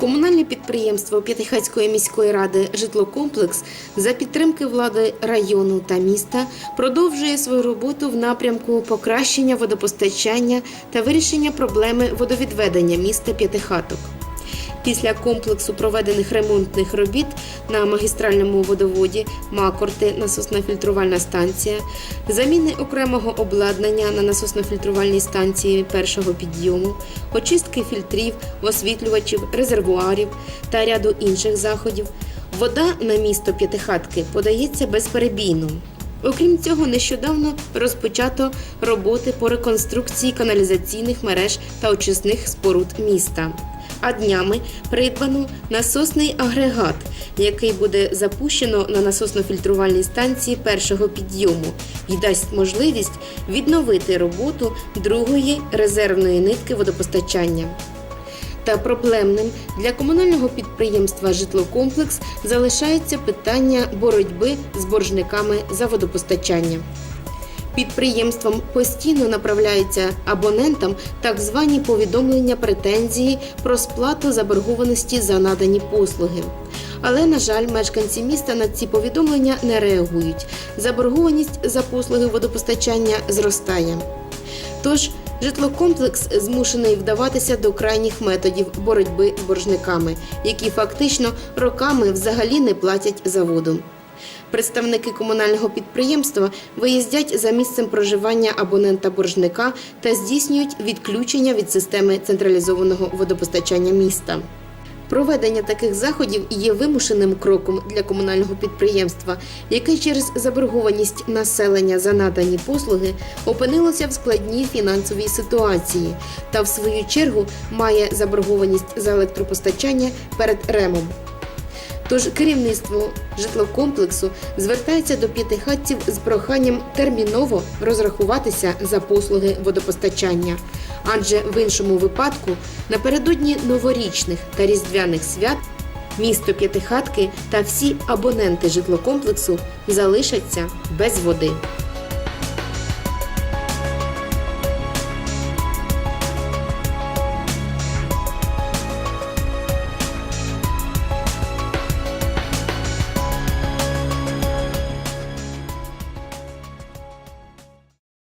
Комунальне підприємство П'ятихацької міської ради Житлокомплекс за підтримки влади району та міста продовжує свою роботу в напрямку покращення водопостачання та вирішення проблеми водовідведення міста П'ятихаток. Після комплексу проведених ремонтних робіт на магістральному водоводі Макорти насосно-фільтрувальна станція, заміни окремого обладнання на насосно-фільтрувальній станції першого підйому, очистки фільтрів, освітлювачів, резервуарів та ряду інших заходів, вода на місто П'ятихатки подається безперебійно. Окрім цього, нещодавно розпочато роботи по реконструкції каналізаційних мереж та очисних споруд міста. А днями придбано насосний агрегат, який буде запущено на насосно-фільтрувальній станції першого підйому і дасть можливість відновити роботу другої резервної нитки водопостачання. Та проблемним для комунального підприємства Житлокомплекс залишається питання боротьби з боржниками за водопостачання. Підприємством постійно направляються абонентам так звані повідомлення претензії про сплату заборгованості за надані послуги. Але, на жаль, мешканці міста на ці повідомлення не реагують. Заборгованість за послуги водопостачання зростає. Тож житлокомплекс змушений вдаватися до крайніх методів боротьби з боржниками, які фактично роками взагалі не платять за воду. Представники комунального підприємства виїздять за місцем проживання абонента боржника та здійснюють відключення від системи централізованого водопостачання міста. Проведення таких заходів є вимушеним кроком для комунального підприємства, яке через заборгованість населення за надані послуги опинилося в складній фінансовій ситуації та, в свою чергу, має заборгованість за електропостачання перед ремом. Тож керівництво житлокомплексу звертається до п'ятихатців з проханням терміново розрахуватися за послуги водопостачання, адже в іншому випадку напередодні новорічних та різдвяних свят місто П'ятихатки та всі абоненти житлокомплексу залишаться без води.